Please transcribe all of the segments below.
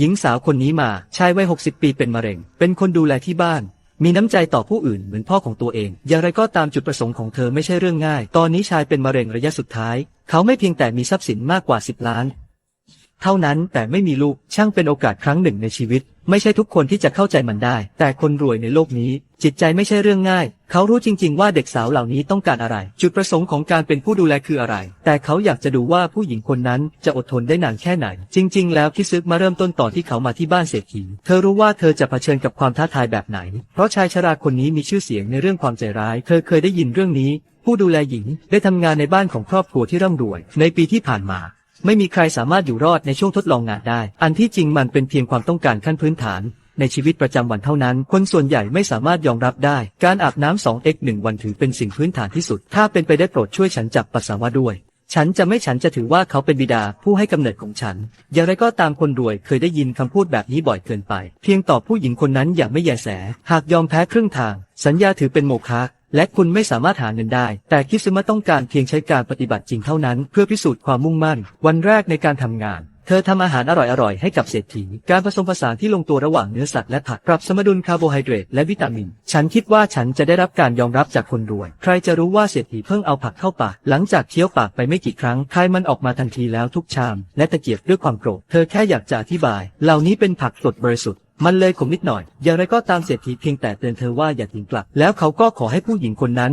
หญิงสาวคนนี้มาชายวัยหกสิบปีเป็นมะเร็ง เป็นคนดูแลที่บ้าน มีน้ำใจต่อผู้อื่นเหมือนพ่อของตัวเอง อย่างไรก็ตามจุดประสงค์ของเธอไม่ใช่เรื่องง่าย ตอนนี้ชายเป็นมะเร็งระยะสุดท้าย เขาไม่เพียงแต่มีทรัพย์สินมากกว่า10ล้าน เท่านั้นแต่ไม่มีลูกช่างเป็นโอกาสครั้งหนึ่งในชีวิต ไม่ใช่ทุกคนที่จะเข้าใจมันได้ แต่คนรวยในโลกนี้ จิตใจไม่ใช่เรื่องง่าย เขารู้จริง ๆ ว่าเด็กสาวเหล่านี้ต้องการอะไร จุดประสงค์ของการเป็นผู้ดูแลคืออะไร แต่เขาอยากจะดูว่าผู้หญิงคนนั้นจะอดทนได้นานแค่ไหน จริง ๆ แล้วคิซึกมาเริ่มต้นตอนที่เขามาที่บ้านเศรษฐี เธอรู้ว่าเธอจะเผชิญกับความท้าทายแบบไหน เพราะชายชราคนนี้มีชื่อเสียงในเรื่องความใจร้าย เธอเคยได้ยินเรื่องนี้ ผู้ดูแลหญิงได้ทำงานในบ้านของครอบครัวที่ร่ำรวย ในปีที่ผ่านมา ไม่มีใครสามารถอยู่รอดในช่วงทดลองงานได้ อันที่จริงมันเป็นเพียงความต้องการขั้นพื้นฐาน ในชีวิตประจำวันเท่านั้น คนส่วนใหญ่ไม่สามารถยอมรับได้ การอาบน้ำ 2x 1วันถือเป็นสิ่งพื้นฐานที่สุด ถ้าเป็นไปได้โปรดช่วยฉันจับปัสสาวะด้วย ฉันจะไม่ฉันจะถือว่าเขาเป็นบิดาผู้ให้กำเนิดของฉัน อย่างไรก็ตามคนรวยเคยได้ยินคำพูดแบบนี้บ่อยเกินไป เพียงตอบผู้หญิงคนนั้นอย่างไม่แยแส หากยอมแพ้ครึ่งทาง สัญญาถือเป็นโมฆะ และคุณไม่สามารถหาเงินได้ แต่คิซึมะต้องการเพียงใช้การปฏิบัติจริงเท่านั้น เพื่อพิสูจน์ความมุ่งมั่น วันแรกในการทำงานเธอทำอาหารอร่อยๆ ให้กับเศรษฐี การผสมผสานที่ลงตัวระหว่างเนื้อสัตว์และผัก ปรับสมดุลคาร์โบไฮเดรตและวิตามิน ฉันคิดว่าฉันจะได้รับการยอมรับจากคนรวย ใครจะรู้ว่าเศรษฐีเพิ่งเอาผักเข้าปาก หลังจากเคี้ยวปากไปไม่กี่ครั้งคายมันออกมาทันทีแล้วทุกชาม และตะเกียบด้วยความโกรธ เธอแค่อยากจะอธิบาย เหล่านี้เป็นผักสดบริสุทธิ์ มันเลยขมนิดหน่อย อย่างไรก็ตามเศรษฐีเพียงแต่เตือนเธอว่าอย่าทิ้งกลับ แล้วเขาก็ขอให้ผู้หญิงคนนั้น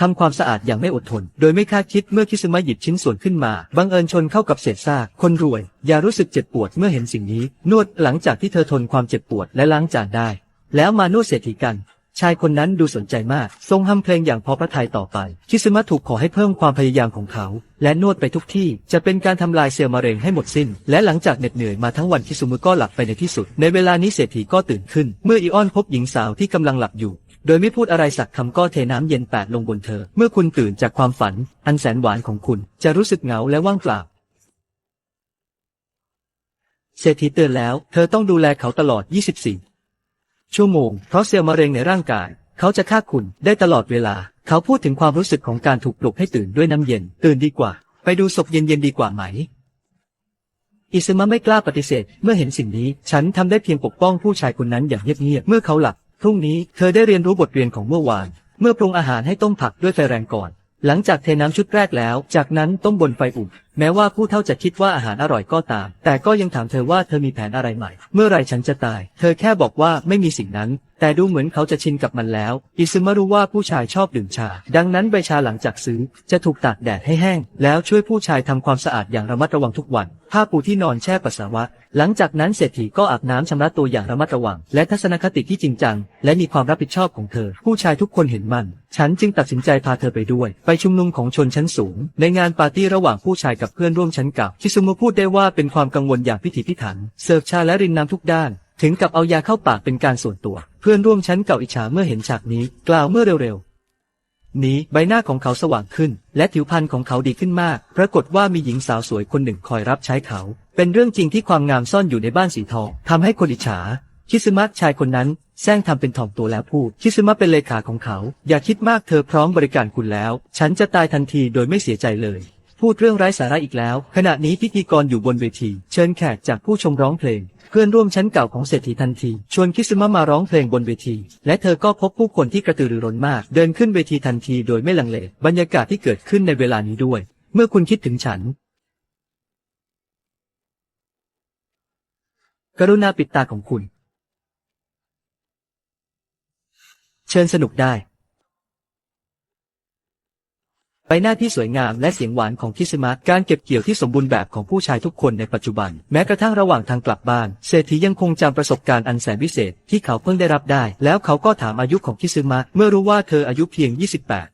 ทำความสะอาดอย่างไม่อดทน โดยไม่คาดคิดเมื่อคิสมะหยิบชิ้นส่วนขึ้นมา บังเอิญชนเข้ากับเศษซาก คนรวย อย่ารู้สึกเจ็บปวดเมื่อเห็นสิ่งนี้ นวดหลังจากที่เธอทนความเจ็บปวดและล้างจานได้ แล้วมานวดเศรษฐีกัน ชายคนนั้นดูสนใจมาก ทรงฮัมเพลงอย่างพอพระทัยต่อไป คิซึมะถูกขอให้เพิ่มความพยายามของเขา และนวดไปทุกที่ จะเป็นการทำลายเซลล์มะเร็งให้หมดสิ้น และหลังจากเหน็ดเหนื่อยมาทั้งวันคิซึมะก็หลับไปในที่สุด ในเวลานี้เศรษฐีก็ตื่นขึ้น เมื่ออีออนพบหญิงสาวที่กำลังหลับอยู่ โดยไม่พูดอะไรสักคำก็เทน้ำเย็นแปดลงบนเธอ เมื่อคุณตื่นจากความฝัน อันแสนหวานของคุณ จะรู้สึกเหงาและว่างเปล่าเศรษฐีเตือนแล้ว เธอต้องดูแลเขาตลอด 24 ชั่วโมง เพราะเซลล์มะเร็งในร่างกาย เขาจะฆ่าคุณได้ตลอดเวลา เขาพูดถึงความรู้สึกของการถูกปลุกให้ตื่นด้วยน้ำเย็น ตื่นดีกว่า ไปดูศพเย็นๆดีกว่าไหม อิซึมะไม่กล้าปฏิเสธ เมื่อเห็นสิ่งนี้ ฉันทำได้เพียงปกป้องผู้ชายคนนั้นอย่างเงียบๆเมื่อเขาหลับพรุ่งนี้เธอได้เรียนรู้บทเรียนของเมื่อวาน เมื่อปรุงอาหารให้ต้มผักด้วยไฟแรงก่อน หลังจากเทน้ำชุดแรกแล้ว จากนั้นต้มบนไฟอุ่น แม้ว่าผู้เฒ่าจะคิดว่าอาหารอร่อยก็ตาม แต่ก็ยังถามเธอว่าเธอมีแผนอะไรใหม่ เมื่อไรฉันจะตาย เธอแค่บอกว่าไม่มีสิ่งนั้น แต่ดูเหมือนเขาจะชินกับมันแล้ว อิซึมะรู้ว่าผู้ชายชอบดื่มชา ดังนั้นใบชาหลังจากซื้อจะถูกตากแดดให้แห้ง แล้วช่วยผู้ชายทำความสะอาดอย่างระมัดระวังทุกวันผ้าปูที่นอนแช่ปัสสาวะ หลังจากนั้นเศรษฐีก็อาบน้ำชำระตัวอย่างระมัดระวัง และทัศนคติที่จริงจัง และมีความรับผิดชอบของเธอ ผู้ชายทุกคนเห็นมัน ฉันจึงตัดสินใจพาเธอไปด้วย ไปชุมนุมของชนชั้นสูง ในงานปาร์ตี้ระหว่างผู้ชายกับเพื่อนร่วมชั้นเก่าชิซุมุพูดได้ว่าเป็นความกังวลอย่างพิถีพิถัน เสิร์ฟชาและรินน้ำทุกด้าน ถึงกับเอายาเข้าปากเป็นการส่วนตัว เพื่อนร่วมชั้นเก่าอิจฉาเมื่อเห็นฉากนี้ กล่าวเมื่อเร็วๆ นี้ใบหน้าของเขาสว่างขึ้น และผิวพรรณของเขาดีขึ้นมาก ปรากฏว่ามีหญิงสาวสวยคนหนึ่งคอยรับใช้เขา เป็นเรื่องจริงที่ความงามซ่อนอยู่ในบ้านสีทองทำให้คนอิจฉาคิซึมะชายคนนั้นแซงทำเป็นถ่อมตัวแล้วพูด คิซึมะเป็นเลขาของเขา อย่าคิดมากเธอพร้อมบริการคุณแล้ว ฉันจะตายทันทีโดยไม่เสียใจเลย พูดเรื่องไร้สาระอีกแล้ว ขณะนี้พิธีกรอยู่บนเวที เชิญแขกจากผู้ชมร้องเพลง เพื่อนร่วมชั้นเก่าของเศรษฐีทันที ชวนคิซึมะมาร้องเพลงบนเวที และเธอก็พบผู้คนที่กระตือรือร้นมาก เดินขึ้นเวทีทันทีโดยไม่ลังเล บรรยากาศที่เกิดขึ้นในเวลานี้ด้วย เมื่อคุณคิดถึงฉัน กรุณาปิดตาของคุณ เชิญสนุกได้ ใบหน้าที่สวยงามและเสียงหวานของคิสมะการเก็บเกี่ยวที่สมบูรณ์แบบของผู้ชายทุกคนในปัจจุบัน แม้กระทั่งระหว่างทางกลับบ้าน เศรษฐียังคงจำประสบการณ์อันแสนพิเศษที่เขาเพิ่งได้รับได้ แล้วเขาก็ถามอายุของคิซึมะเมื่อรู้ว่าเธออายุเพียง 28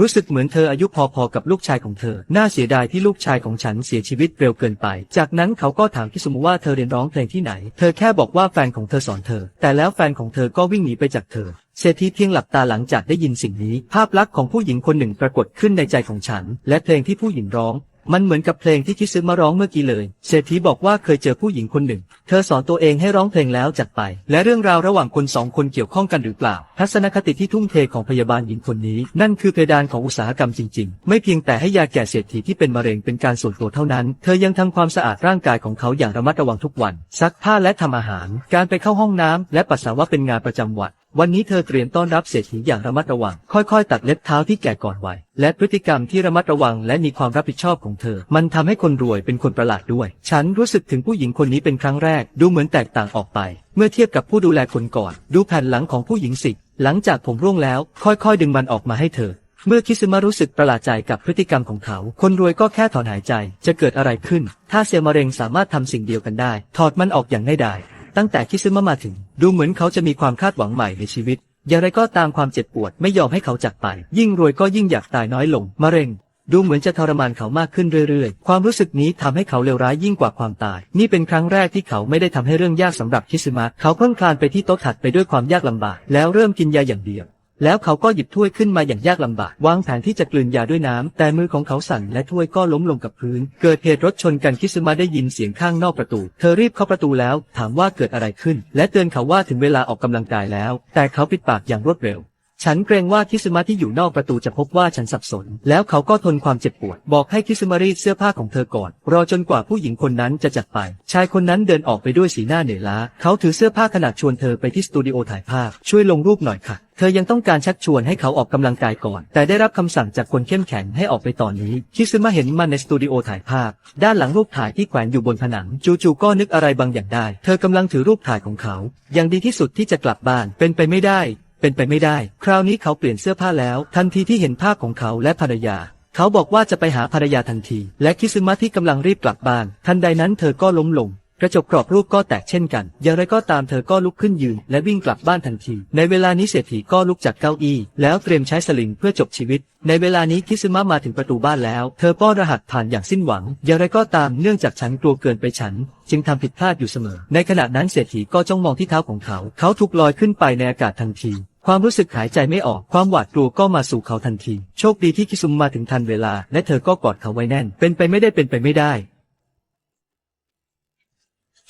รู้สึกเหมือนเธออายุพอๆกับลูกชายของเธอ น่าเสียดายที่ลูกชายของฉันเสียชีวิตเร็วเกินไป จากนั้นเขาก็ถามคิสุมุว่าเธอเรียนร้องเพลงที่ไหน เธอแค่บอกว่าแฟนของเธอสอนเธอ แต่แล้วแฟนของเธอก็วิ่งหนีไปจากเธอ เศรษฐีเพียงหลับตาหลังจากได้ยินสิ่งนี้ ภาพลักษณ์ของผู้หญิงคนหนึ่งปรากฏขึ้นในใจของฉัน และเพลงที่ผู้หญิงร้อง มันเหมือนกับเพลงที่คิดซึมาร้องเมื่อกี้เลย เศรษฐีบอกว่าเคยเจอผู้หญิงคนหนึ่ง เธอสอนตัวเองให้ร้องเพลงแล้วจากไป และเรื่องราวระหว่างคนสองคนเกี่ยวข้องกันหรือเปล่า ทัศนคติที่ทุ่มเทของพยาบาลหญิงคนนี้ นั่นคือเพดานของอุตสาหกรรมจริง ๆ ไม่เพียงแต่ให้ยาแก่เศรษฐีที่เป็นมะเร็งเป็นการส่วนตัวเท่านั้น เธอยังทำความสะอาดร่างกายของเขาอย่างระมัดระวังทุกวัน ซักผ้าและทำอาหาร การไปเข้าห้องน้ำและปัสสาวะเป็นงานประจำวัน วันนี้เธอเตรียมต้อนรับเศรษฐีอย่างระมัดระวัง ค่อยๆ ตัดเล็บเท้าที่แก่ก่อนวัย และพฤติกรรมที่ระมัดระวังและมีความรับผิดชอบของเธอ มันทำให้คนรวยเป็นคนประหลาดด้วย ฉันรู้สึกถึงผู้หญิงคนนี้เป็นครั้งแรก ดูเหมือนแตกต่างออกไป เมื่อเทียบกับผู้ดูแลคนก่อน ดูแผ่นหลังของผู้หญิงสิ หลังจากผมร่วงแล้ว ค่อยๆ ดึงมันออกมาให้เธอ เมื่อคิซึมารู้สึกประหลาดใจกับพฤติกรรมของเขา คนรวยก็แค่ถอนหายใจ จะเกิดอะไรขึ้น ถ้าเซลล์มะเร็งสามารถทำสิ่งเดียวกันได้ ถอดมันออกอย่างง่ายดายตั้งแต่คิซึมะมาถึง ดูเหมือนเขาจะมีความคาดหวังใหม่ในชีวิต อย่างไรก็ตามความเจ็บปวดไม่ยอมให้เขาจากไป ยิ่งรวยก็ยิ่งอยากตายน้อยลง มะเร็ง ดูเหมือนจะทรมานเขามากขึ้นเรื่อยๆ ความรู้สึกนี้ทำให้เขาเลวร้ายยิ่งกว่าความตาย นี่เป็นครั้งแรกที่เขาไม่ได้ทำให้เรื่องยากสำหรับคิซึมะเขาเพิ่งคลานไปที่โต๊ะถัดไปด้วยความยากลำบาก แล้วเริ่มกินยาอย่างเดียว แล้วเขาก็หยิบถ้วยขึ้นมาอย่างยากลำบาก วางแผนที่จะกลืนยาด้วยน้ำแต่มือของเขาสั่นและถ้วยก็ล้มลงกับพื้น เกิดเหตุรถชนกันคิซึมะได้ยินเสียงข้างนอกประตู เธอรีบเข้าประตูแล้ว ถามว่าเกิดอะไรขึ้น และเตือนเขาว่าถึงเวลาออกกำลังกายแล้ว แต่เขาปิดปากอย่างรวดเร็ว ฉันเกรงว่าคิซึมะที่อยู่นอกประตูจะพบว่าฉันสับสน แล้วเขาก็ทนความเจ็บปวด บอกให้คิซึมะรีดเสื้อผ้าของเธอก่อน รอจนกว่าผู้หญิงคนนั้นจะจากไป ชายคนนั้นเดินออกไปด้วยสีหน้าเหนื่อยล้า เขาถือเสื้อผ้าขนาดชวนเธอไปที่สตูดิโอถ่ายภาพ ช่วยลงรูปหน่อยค่ะ เธอยังต้องการชักชวนให้เขาออกกำลังกายก่อน แต่ได้รับคำสั่งจากคนเข้มแข็งให้ออกไปตอนนี้ คิซึมะเห็นมันในสตูดิโอถ่ายภาพ ด้านหลังรูปถ่ายที่แขวนอยู่บนผนัง จู่ๆก็นึกอะไรบางอย่างได้ เธอกำลังถือรูปถ่ายของเขา อย่างดีที่สุดที่จะกลับบ้าน เป็นไปไม่ได้ เป็นไปไม่ได้ คราวนี้เขาเปลี่ยนเสื้อผ้าแล้ว ทันทีที่เห็นภาพของเขาและภรรยา เขาบอกว่าจะไปหาภรรยาทันที และคิซึมะที่กำลังรีบกลับบ้าน ทันใดนั้นเธอก็ล้มลงกระจกกรอบรูปก็แตกเช่นกัน อย่างไรก็ตามเธอก็ลุกขึ้นยืน และวิ่งกลับบ้านทันที ในเวลานี้เศรษฐีก็ลุกจากเก้าอี้ แล้วเตรียมใช้สลิงเพื่อจบชีวิต ในเวลานี้คิซึมะมาถึงประตูบ้านแล้ว เธอป้อนรหัสผ่านอย่างสิ้นหวัง อย่างไรก็ตามเนื่องจากฉันกลัวเกินไปฉัน จึงทำผิดพลาดอยู่เสมอ ในขณะนั้นเศรษฐีก็จ้องมองที่เท้าของเขา เขาถูกลอยขึ้นไปในอากาศทันที ความรู้สึกหายใจไม่ออก ความหวาดกลัวก็มาสู่เขาทันที โชคดีที่คิซุมมาถึงทันเวลา และเธอก็กอดเขาไว้แน่น เป็นไปไม่ได้เป็นไปไม่ได้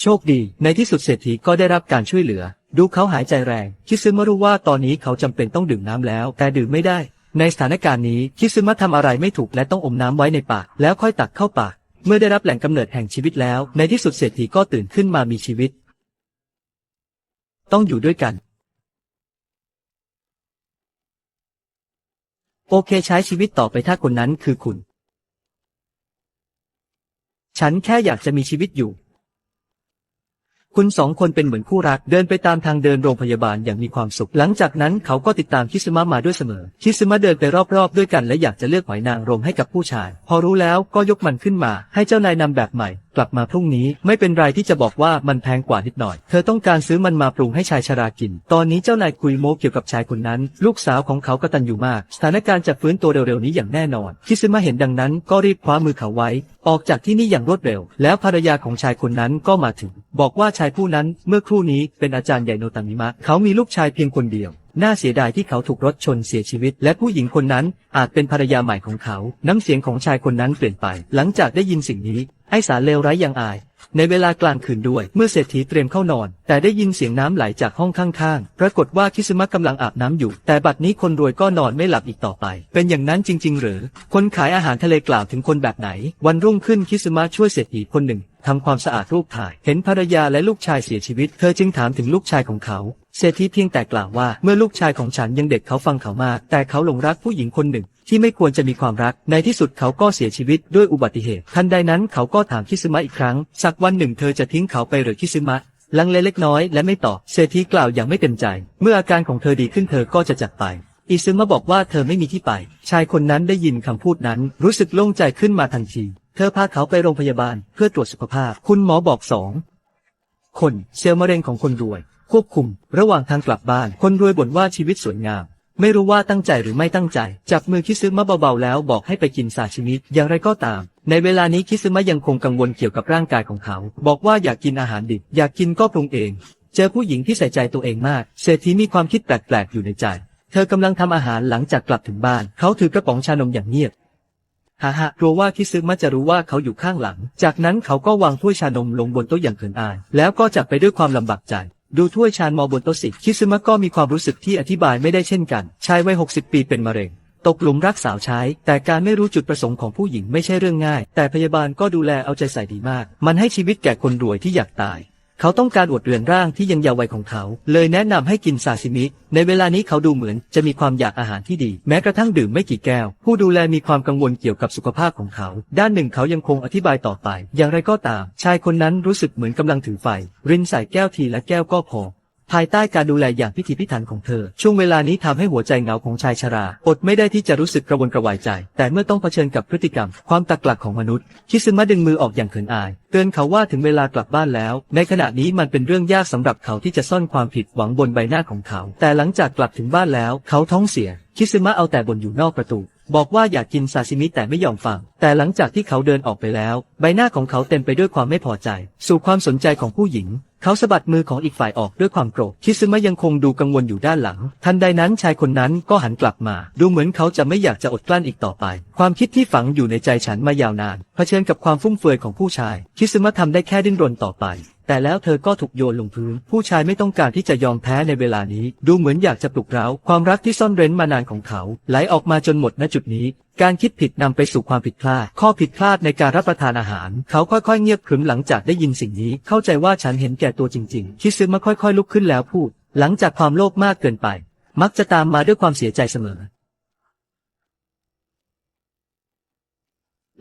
โชคดี ในที่สุดเศรษฐีก็ได้รับการช่วยเหลือ ดูเขาหายใจแรง คิซึมะรู้ว่าตอนนี้เขาจำเป็นต้องดื่มน้ำแล้ว แต่ดื่มไม่ได้ ในสถานการณ์นี้ คิซึมะทำอะไรไม่ถูกและต้องอมน้ำไว้ในปาก แล้วค่อยตักเข้าปาก เมื่อได้รับแหล่งกำเนิดแห่งชีวิตแล้ว ในที่สุดเศรษฐีก็ตื่นขึ้นมามีชีวิต ต้องอยู่ด้วยกัน โอเคใช้ชีวิตต่อไปถ้าคนนั้นคือคุณ ฉันแค่อยากจะมีชีวิตอยู่ คุณสองคนเป็นเหมือนคู่รักเดินไปตามทางเดินโรงพยาบาลอย่างมีความสุข หลังจากนั้นเขาก็ติดตามคิซึมะมาด้วยเสมอ คิซึมะเดินไปรอบๆด้วยกันและอยากจะเลือกหอยนางรมให้กับผู้ชาย พอรู้แล้วก็ยกมันขึ้นมา ให้เจ้านายนำแบบใหม่ กลับมาพรุ่งนี้ไม่เป็นไรที่จะบอกว่ามันแพงกว่านิดหน่อย เธอต้องการซื้อมันมาปรุงให้ชายชรากิน ตอนนี้เจ้านายคุยโม้เกี่ยวกับชายคนนั้น ลูกสาวของเขากตัญญูมาก สถานการณ์จะฟื้นตัวเร็วๆนี้อย่างแน่นอน คิซึมะเห็นดังนั้นก็รีบคว้ามือเขาไว้ ออกจากที่นี่อย่างรวดเร็ว แล้วภรรยาของชายคนนั้นก็มาถึง บอกว่าชายผู้นั้นเมื่อครู่นี้เป็นอาจารย์ใหญ่โนตันิมะ เขามีลูกชายเพียงคนเดียวน่าเสียดายที่เขาถูกรถชนเสียชีวิต และผู้หญิงคนนั้นอาจเป็นภรรยาใหม่ของเขา น้ำเสียงของชายคนนั้นเปลี่ยนไป หลังจากได้ยินสิ่งนี้ ไอ้สารเลวร้ายยังอาย ในเวลากลางคืนด้วย เมื่อเศรษฐีเตรียมเข้านอน แต่ได้ยินเสียงน้ำไหลจากห้องข้างๆ ปรากฏว่าคิสมะกำลังอาบน้ำอยู่ แต่บัดนี้คนรวยก็นอนไม่หลับอีกต่อไป เป็นอย่างนั้นจริง ๆ หรือ คนขายอาหารทะเลกล่าวถึงคนแบบไหน วันรุ่งขึ้นคิสมะช่วยเศรษฐีคนหนึ่ง ทำความสะอาดรูปถ่าย เห็นภรรยาและลูกชายเสียชีวิต เธอจึงถามถึงลูกชายของเขาเศรษฐีเพียงแต่กล่าวว่าเมื่อลูกชายของฉันยังเด็กเขาฟังเขามาก แต่เขาหลงรักผู้หญิงคนหนึ่ง ที่ไม่ควรจะมีความรัก ในที่สุดเขาก็เสียชีวิตด้วยอุบัติเหตุ ทันใดนั้นเขาก็ถามคิซึมะอีกครั้ง สักวันหนึ่งเธอจะทิ้งเขาไปหรือคิซึมะลังเลเล็กน้อยและไม่ตอบเศรษฐีกล่าวอย่างไม่เต็มใจ เมื่ออาการของเธอดีขึ้นเธอก็จะจากไปอิซึมะบอกว่าเธอไม่มีที่ไป ชายคนนั้นได้ยินคำพูดนั้น รู้สึกโล่งใจขึ้นมาทันที เธอพาเขาไปโรงพยาบาลเพื่อตรวจสุขภาพ คุณหมอบอกสองคนเซลล์มะเร็งของคนรวย ควบคุม ระหว่างทางกลับบ้าน คนรวยบ่นว่าชีวิตสวยงาม ไม่รู้ว่าตั้งใจหรือไม่ตั้งใจ จับมือคิซึมะเบาๆแล้วบอกให้ไปกินซาชิมิอย่างไรก็ตาม ในเวลานี้คิซึมะยังคงกังวลเกี่ยวกับร่างกายของเขา บอกว่าอยากกินอาหารดิบอยากกินก็ปรุงเอง เจอผู้หญิงที่ใส่ใจตัวเองมาก เศรษฐีมีความคิดแปลกๆอยู่ในใจ เธอกำลังทำอาหารหลังจากกลับถึงบ้าน เขาถือกระป๋องชานมอย่างเงียบ ฮ่าฮ่ากลัวว่าคิซึมะจะรู้ว่าเขาอยู่ข้างหลัง จากนั้นเขาก็วางถ้วยชานมลงบนโต๊ะอย่างเขินอาย แล้วก็จากไปด้วยความลำบากใจ ดูถ้วยชานมอบนโต๊ะสิคิซึมะก็มีความรู้สึกที่อธิบายไม่ได้เช่นกัน ชายวัย 60 ปีเป็นมะเร็งตกหลุมรักสาวใช้ แต่การไม่รู้จุดประสงค์ของผู้หญิงไม่ใช่เรื่องง่าย แต่พยาบาลก็ดูแลเอาใจใส่ดีมาก มันให้ชีวิตแก่คนรวยที่อยากตาย เขาต้องการอวดเรือนร่างที่ยังเยาว์วัยของเขา เลยแนะนำให้กินซาซิมิ ในเวลานี้เขาดูเหมือนจะมีความอยากอาหารที่ดี แม้กระทั่งดื่มไม่กี่แก้ว ผู้ดูแลมีความกังวลเกี่ยวกับสุขภาพของเขา ด้านหนึ่งเขายังคงอธิบายต่อไป อย่างไรก็ตาม ชายคนนั้นรู้สึกเหมือนกำลังถือไฟรินใส่แก้วทีละแก้วก็พอ ภายใต้การดูแลอย่างพิถีพิถันของเธอ ช่วงเวลานี้ทำให้หัวใจเหงาของชายชรา อดไม่ได้ที่จะรู้สึกกระวนกระวายใจ แต่เมื่อต้องเผชิญกับพฤติกรรม ความตักหลักของมนุษย์ คิซึมะดึงมือออกอย่างเขินอาย เตือนเขาว่าถึงเวลากลับบ้านแล้ว ในขณะนี้มันเป็นเรื่องยากสำหรับเขาที่จะซ่อนความผิดหวังบนใบหน้าของเขา แต่หลังจากกลับถึงบ้านแล้ว เขาท้องเสีย คิซึมะเอาแต่บ่นอยู่นอกประตู บอกว่าอยากกินซาซิมิแต่ไม่ยอมฟัง แต่หลังจากที่เขาเดินออกไปแล้ว ใบหน้าของเขาเต็มไปด้วยความไม่พอใจ สู่ความสนใจของผู้หญิง เขาสะบัดมือของอีกฝ่ายออกด้วยความโกรธคิซึมะยังคงดูกังวลอยู่ด้านหลัง ทันใดนั้นชายคนนั้นก็หันกลับมา ดูเหมือนเขาจะไม่อยากจะอดกลั้นอีกต่อไป ความคิดที่ฝังอยู่ในใจฉันมายาวนานเผชิญกับความฟุ่มเฟือยของผู้ชาย คิซึมะทำได้แค่ดิ้นรนต่อไป แต่แล้วเธอก็ถูกโยนลงพื้น ผู้ชายไม่ต้องการที่จะยอมแพ้ในเวลานี้ ดูเหมือนอยากจะปลุกเร้า ความรักที่ซ่อนเร้นมานานของเขา ไหลออกมาจนหมดณจุดนี้ การคิดผิดนำไปสู่ความผิดพลาด ข้อผิดพลาดในการรับประทานอาหาร เขาค่อยๆเงียบขรึมหลังจากได้ยินสิ่งนี้ เข้าใจว่าฉันเห็นแก่ตัวจริงๆ คิซึมะค่อยๆลุกขึ้นแล้วพูด หลังจากความโลภมากเกินไป มักจะตามมาด้วยความเสียใจเสมอ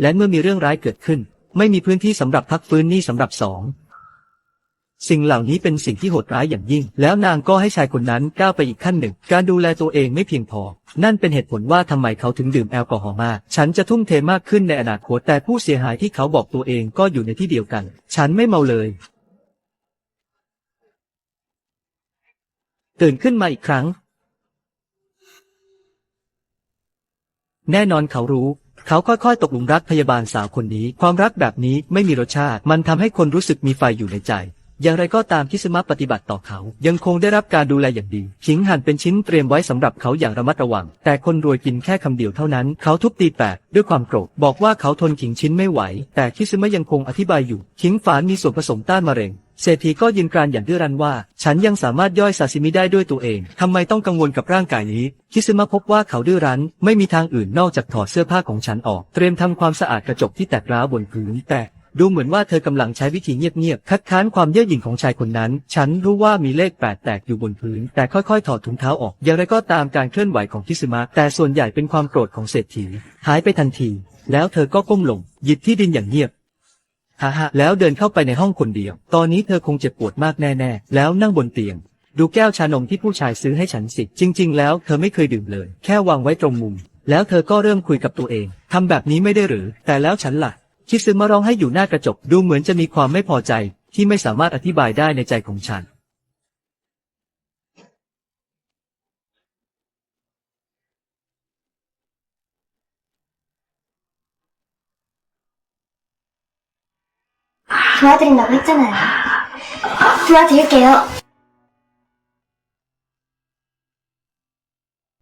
และเมื่อมีเรื่องร้ายเกิดขึ้น ไม่มีพื้นที่สำหรับพักฟื้นนี่สำหรับสอง สิ่งเหล่านี้เป็นสิ่งที่โหดร้ายอย่างยิ่ง แล้วนางก็ให้ชายคนนั้นก้าวไปอีกขั้นหนึ่ง การดูแลตัวเองไม่เพียงพอ นั่นเป็นเหตุผลว่าทำไมเขาถึงดื่มแอลกอฮอล์มาก ฉันจะทุ่มเทมากขึ้นในอนาคต แต่ผู้เสียหายที่เขาบอกตัวเองก็อยู่ในที่เดียวกัน ฉันไม่เมาเลย ตื่นขึ้นมาอีกครั้ง แน่นอนเขารู้เขาค่อยๆ ตกหลุมรักพยาบาลสาวคนนี้ ความรักแบบนี้ไม่มีรสชาติ มันทำให้คนรู้สึกมีไฟอยู่ในใจ อย่างไรก็ตามคิสมะปฏิบัติต่อเขา ยังคงได้รับการดูแลอย่างดีขิงหั่นเป็นชิ้นเตรียมไว้สำหรับเขาอย่างระมัดระวัง แต่คนรวยกินแค่คำเดียวเท่านั้น เขาทุบตีแปะด้วยความโกรธบอกว่าเขาทนขิงชิ้นไม่ไหว แต่คิสมะยังคงอธิบายอยู่ขิงฝานมีส่วนผสมต้านมะเร็งเศรษฐีก็ยืนกรานอย่างดื้อรั้นว่า ฉันยังสามารถย่อยซาซิมิได้ด้วยตัวเอง ทำไมต้องกังวลกับร่างกายนี้ คิซึมะพบว่าเขาดื้อรั้น ไม่มีทางอื่นนอกจากถอดเสื้อผ้าของฉันออก เตรียมทำความสะอาดกระจกที่แตกร้าวบนพื้น แต่ ดูเหมือนว่าเธอกำลังใช้วิธีเงียบๆ คัดค้านความเย่อหยิ่งของชายคนนั้น ฉันรู้ว่ามีเลขแปดแตกอยู่บนพื้น แต่ค่อยๆ ถอดถุงเท้าออก อย่างไรก็ตามการเคลื่อนไหวของคิซึมะ แต่ส่วนใหญ่เป็นความโกรธของเศรษฐี หายไปทันที แล้วเธอก็ก้มลง หยิบที่ดินอย่างเงียบฮ่าฮแล้วเดินเข้าไปในห้องคนเดียว ตอนนี้เธอคงเจ็บปวดมากแน่ๆ แล้วนั่งบนเตียง ดูแก้วชานมที่ผู้ชายซื้อให้ฉันสิ จริง ๆ แล้วเธอไม่เคยดื่มเลย แค่วางไว้ตรงมุม แล้วเธอก็เริ่มคุยกับตัวเองทำแบบนี้ไม่ได้หรือ แต่แล้วฉันล่ะ คิดซึมาร้องให้อยู่หน้ากระจก ดูเหมือนจะมีความไม่พอใจ ที่ไม่สามารถอธิบายได้ในใจของฉัน 도와드린다고 했잖아요. 도와드릴게요.